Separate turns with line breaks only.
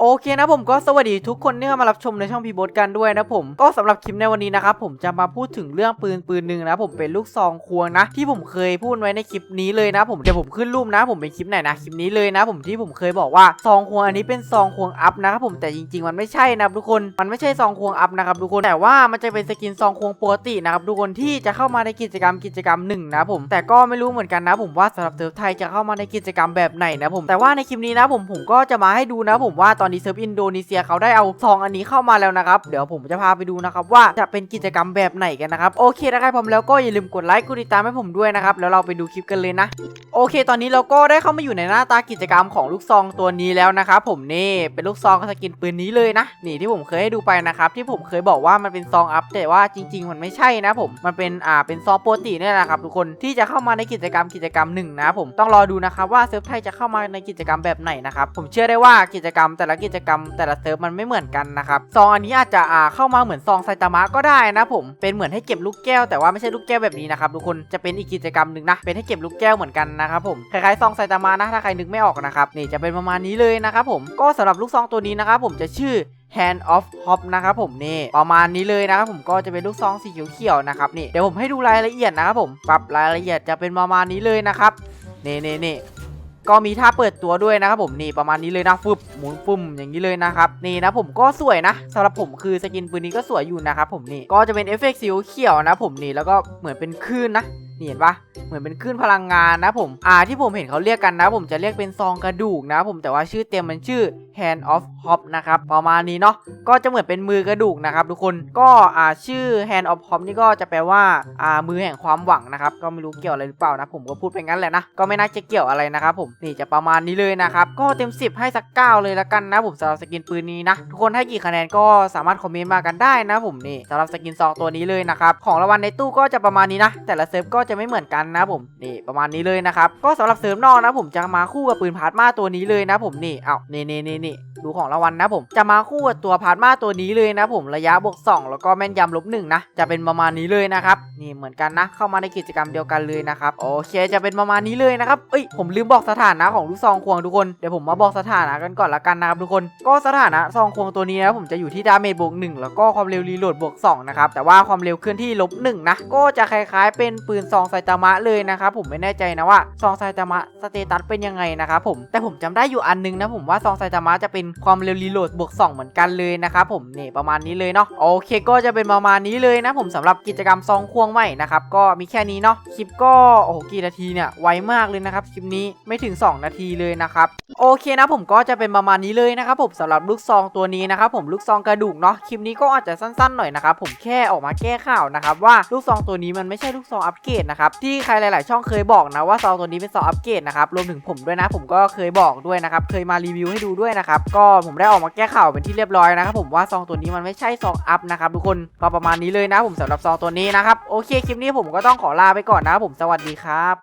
โอเคนะผมก็สวัสดีทุกคนที่เข้ามารับชมในช่องพีบทกันด้วยนะผมก็สำหรับคลิปในวันนี้นะครับผมจะมาพูดถึงเรื่องปืนปืนหนึ่งนะผมเป็นลูกซองควงนะ ที่ผมเคยพูดไว้ในคลิปนี้เลยนะ ผมเดี๋ยวผมขึ้นรูปนะ ผมเป็นคลิปไหนนะคลิปนี้เลยนะ ผมที่ผมเคยบอกว่าซองควงอันนี้เป็นซองควงอัพนะครับผมแต่จริง ๆ มันไม่ใช่นะครับทุกคนมันไม่ใช่ซองควงอัพนะครับทุกคนแต่ว่ามันจะเป็นสกินซองควงปกตินะครับทุกคนที่จะเข้ามาในกิจกรรมกิจกรรมหนึ่งนะผมแต่ก็ไม่รู้เหมือนกันนะ ผมว่าสำหรับเซิร์ฟไทยจะเข้ามาในกิจกรรมแบบไหนนะผมแต่ว่าในคลิปนี้นะผมผมก็จะมาให้ดูนะผมว่าตอนนี้เซิร์ฟอินโดนีเซียเขาได้เอาซองอันนี้เข้ามาแล้วนะครับเดี๋ยวผมจะพาไปดูนะครับว่าจะเป็นกิจกรรมแบบไหนกันนะครับโอเคถ้าใครพร้อมแล้วก็อย่าลืมกดไลค์กดติดตามให้ผมด้วยนะครับแล้วเราไปดูคลิปกันเลยนะ โอเค ตอนนี้เราก็ได้เข้ามาอยู่ในหน้าตากิจกรรมของลูกซองตัวนี้แล้วนะครับผมนี่เป็นลูกซองสกินปืนนี้เลยนะนี่ที่ผมเคยให้ดูไปนะครับที่ผมเคยบอกว่ามันเป็นซองอัพแต่ว่าจริง ๆ มันไม่ใช่นะผมมันเป็นอ่าเป็นซองปกตินี่แหละครับทุกคนที่จะเข้ามาในกิจกรรมกิจกรรมหนึ่งนะผมต้องรอดูนะครับว่าเซิร์ฟไทยจะเข้ามาในกิจกรรมแบบไหนนะครับผมเชื่อได้ว่ากิจกรรมแต่ละกิจกรรมแต่ละเซิร์ฟมันไม่เหมือนกันนะครับซองอันนี้อาจจะอ่าเข้ามาเหมือนซองไซตามะก็ได้นะผมเป็นเหมือนให้เก็บลูกแก้วแต่ว่าไม่ใช่ลูกแก้วแบบนี้นะครับทุกคนจะเป็นอีกกิจกรรมหนึ่งนะเป็นให้เก็บลูกแก้วเหมือนกันนะครับผมคล้ายๆซองไซตามะนะถ้าใครนึกไม่ออกนะครับนี่จะเป็นประมาณนี้เลยนะครับผมก็สำหรับลูกซองตัวนี้นะครับผมจะชื่อ Hand of Hop นะครับผมนี่ประมาณนี้เลยนะครับผมก็จะเป็นลูกซองสีเขียวๆนะครับนี่เดี๋ยวผมให้ดูรายละเอียดนะครับผมปรับรายละเอียดจะเป็นประมาณนี้เลยนะครับนี่นี่นี่ ก็มีท่าเปิดตัวด้วยนะครับผมนี่ประมาณนี้เลยนะฟึบหมุนฟุ่มอย่างนี้เลยนะครับนี่นะผมก็สวยนะสำหรับผมคือสกินปืนนี้ก็สวยอยู่นะครับผมนี่ก็จะเป็นเอฟเฟกต์สีเขียวนะผมนี่แล้วก็เหมือนเป็นคลื่นนะนี่เห็นปะเหมือนเป็นคลื่นพลังงานนะผมอ่าที่ผมเห็นเขาเรียกกันนะ ผมจะเรียกเป็นซองกระดูกนะผมแต่ว่าชื่อเต็มมันชื่อ Hand of Hop นะครับประมาณนี้เนาะก็จะเหมือนเป็นมือกระดูกนะครับทุกคนก็อ่าชื่อ Hand of Hop นี่ก็จะแปลว่าอ่ามือแห่งความหวังนะครับก็ไม่รู้เกี่ยวอะไรหรือเปล่านะผมก็พูดไปงั้นแหละนะก็ไม่น่าจะเกี่ยวอะไรนะครับผมนี่จะประมาณนี้เลยนะครับก็เต็ม 10 ให้สักเก้าเลยละกันนะผมสำหรับสกินปืนนี้นะทุกคนให้กี่คะแนนก็สามารถคอมเมนต์มากันได้นะผมนี่สำหรับสกินซองตัวนี้เลยนะครับของรางวัลในตู้ก็จะประมาณนี้นะ แต่ละเซิร์ฟก็จะไม่เหมือนกันนะผมนี่ประมาณนี้เลยนะครับก็สำหรับเซิร์ฟนอกนะผมจะมาคู่กับปืนพาร์ตมาตัวนี้เลยนะผมนี่เอ้านี่นี่นี่นี่ดูของรางวัลนะผม จะมาคู่กับตัวพาร์ตมาตัวนี้เลยนะผมระยะบวก 2 แล้วก็แม่นยำลบหนึ่งนะจะเป็นประมาณนี้เลยนะครับนี่เหมือนกันนะ เข้ามาในกิจกรรมเดียวกันเลยนะครับโอเคจะเป็นประมาณนี้เลยนะครับเอ้ยผมลืมบอกสถานะของลูกซองควงทุกคนเดี๋ยวผมมาบอกสถานะกันก่อนละกันนะครับทุกคน ก็สถานะซองควงตัวนี้นะผมจะอยู่ที่ดาเมจบวก1แล้วก็ความเร็วรีโหลดบวก2นะครับแต่ว่าความเร็วเคลื่อนที่ลบ1นะก็จะคล้ายๆ เป็นปืนซองไซตามะเลยนะครับผมไม่แน่ใจนะว่าซองไซตามะสเตตัสเป็นยังไงนะครับผมแต่ผมจำได้อยู่อันนึงนะผมว่าซองไซตามะจะเป็นความเร็วรีโหลดบวก 2 เหมือนกันเลยนะครับผมนี่ประมาณนี้เลยเนาะโอเคก็จะเป็นประมาณนี้เลยนะผมสำหรับกิจกรรมซองควงใหม่นะครับก็มีแค่นี้เนาะคลิปก็โอ้โหกี่นาทีเนี่ยไวมากเลยนะครับคลิปนี้ไม่ถึง 2 นาทีเลยนะครับโอเคนะผมก็จะเป็นประมาณนี้เลยนะครับผมสำหรับลูกซองตัวนี้นะครับผมลูกซองกระดูกเนาะคลิปนี้ก็อาจจะสั้นๆหน่อยนะครับผมแค่ออกมาแก้ข่าวนะครับว่าลูกซองตัวนี้มันไม่ใช่ลูกซองอัปเกรดนะครับที่ใครหลาย ๆ ช่องเคยบอกนะว่าซองตัวนี้เป็นซองอัปเกรดนะครับรวมถึงผมด้วยนะผมก็เคยบอกด้วยนะครับเคยมารีวิวให้ดูด้วยนะครับก็ผมได้ออกมาแก้ข่าวเป็นที่เรียบร้อยนะครับผมว่าซองตัวนี้มันไม่ใช่ซองอัพนะครับทุกคนก็ประมาณนี้เลยนะผมสำหรับซองตัวนี้นะครับโอเคคลิปนี้ผมก็ต้องขอลาไปก่อนนะผมสวัสดีครับ